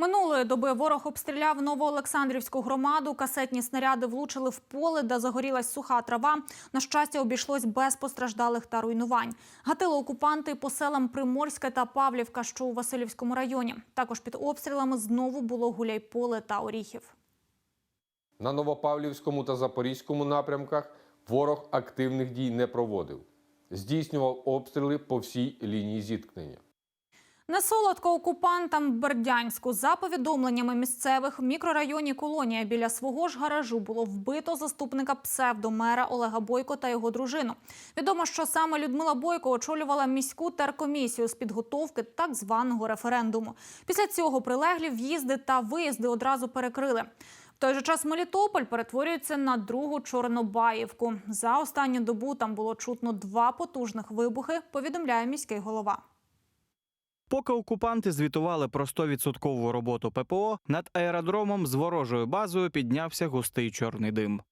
Минулої доби ворог обстріляв Новоолександрівську громаду. Касетні снаряди влучили в поле, де загорілась суха трава. На щастя, обійшлось без постраждалих та руйнувань. Гатили окупанти по селам Приморська та Павлівка, що у Васильівському районі. Також під обстрілами знову було Гуляйполе та Оріхів. На Новопавлівському та Запорізькому напрямках ворог активних дій не проводив. Здійснював обстріли по всій лінії зіткнення. Не солодко окупантам Бердянську. За повідомленнями місцевих в мікрорайоні Колонія біля свого ж гаражу було вбито заступника псевдомера Олега Бойко та його дружину. Відомо, що саме Людмила Бойко очолювала міську теркомісію з підготовки так званого референдуму. Після цього прилеглі в'їзди та виїзди одразу перекрили. В той же час Мелітополь перетворюється на другу Чорнобаївку. За останню добу там було чутно два потужних вибухи. Повідомляє міський голова. Поки окупанти звітували про 100% роботу ППО, над аеродромом з ворожою базою піднявся густий чорний дим.